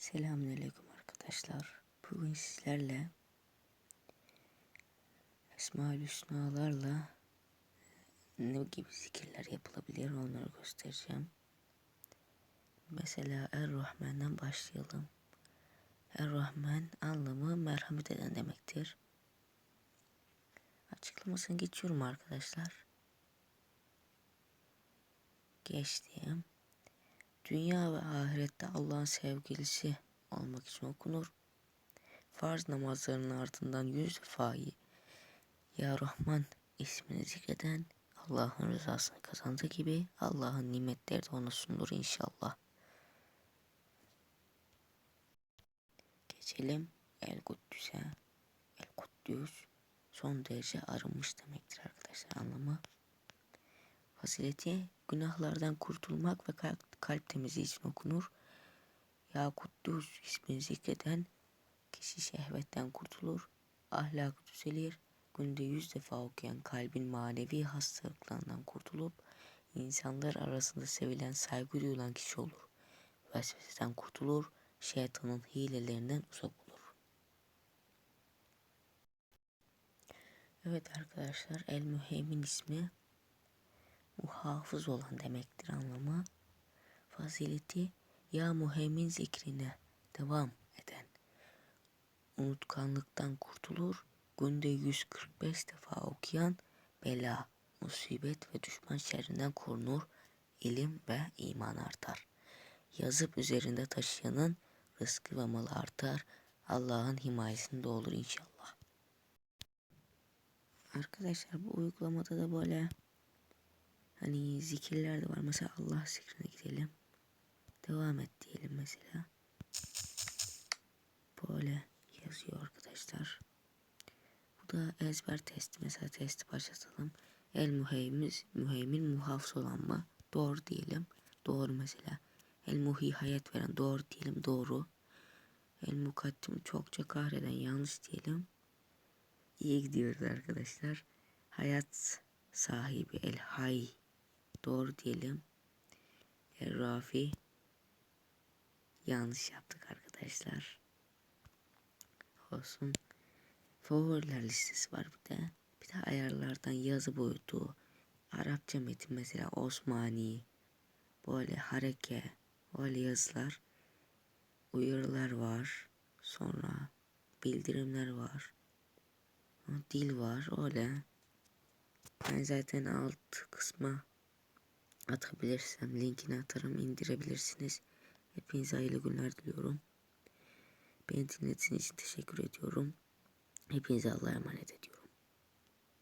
Selamünaleyküm arkadaşlar. Bugün sizlerle Esma-ül Hüsnalarla ne gibi zikirler yapılabilir onları göstereceğim. Mesela Er-Rahman'dan başlayalım. Er-Rahman anlamı merhamet eden demektir. Açıklamasını geçiyorum arkadaşlar. Geçtiğim. Dünya ve ahirette Allah'ın sevgilisi olmak için okunur. Farz namazlarının ardından yüz defa Ya Rahman ismini zikreden Allah'ın rızasını kazandığı gibi Allah'ın nimetleri de ona sunulur inşallah. Geçelim El Kuddüs'e. El Kuddüs son derece arınmış demektir arkadaşlar anlamı. Fazileti günahlardan kurtulmak ve kalp, kalp temizliği için okunur. Ya Kuddüs ismini zikreden kişi şehvetten kurtulur, ahlakı düzelir, günde yüz defa okuyan kalbin manevi hastalıklarından kurtulup insanlar arasında sevilen saygı duyulan kişi olur. Vesveseden kurtulur, şeytanın hilelerinden uzak olur. Evet arkadaşlar El Müheymin ismi muhafız olan demektir anlamı. Fazileti ya muheymin zikrine devam eden. Unutkanlıktan kurtulur, günde 145 defa okuyan bela, musibet ve düşman şerrinden korunur, ilim ve iman artar. Yazıp üzerinde taşıyanın rızkı ve malı artar, Allah'ın himayesinde olur inşallah. Arkadaşlar bu uygulamada da böyle Hani zikirler de var. Mesela Allah zikrine gidelim. Devam et diyelim mesela. Böyle yazıyor arkadaşlar. Bu da ezber testi. Mesela testi başlatalım. El muheymiz, müheymin muhafız olan mı? Doğru diyelim. Doğru mesela. El muhi hayat veren doğru diyelim. Doğru. El mukaddim çokça kahreden yanlış diyelim. İyi gidiyoruz arkadaşlar. Hayat sahibi el hay Doğru diyelim. E, Rafi yanlış yaptık arkadaşlar. Olsun. Favoriler listesi var bir de. Bir de ayarlardan yazı boyutu. Arapça metin mesela Osmani. Böyle hareke. Böyle yazılar. Uyarılar var. Sonra bildirimler var. Dil var. Öyle. Ben zaten alt kısma atabilirsem linkini atarım indirebilirsiniz. Hepinize hayırlı günler diliyorum. Beni dinlediğiniz için teşekkür ediyorum. Hepinize Allah'a emanet ediyorum.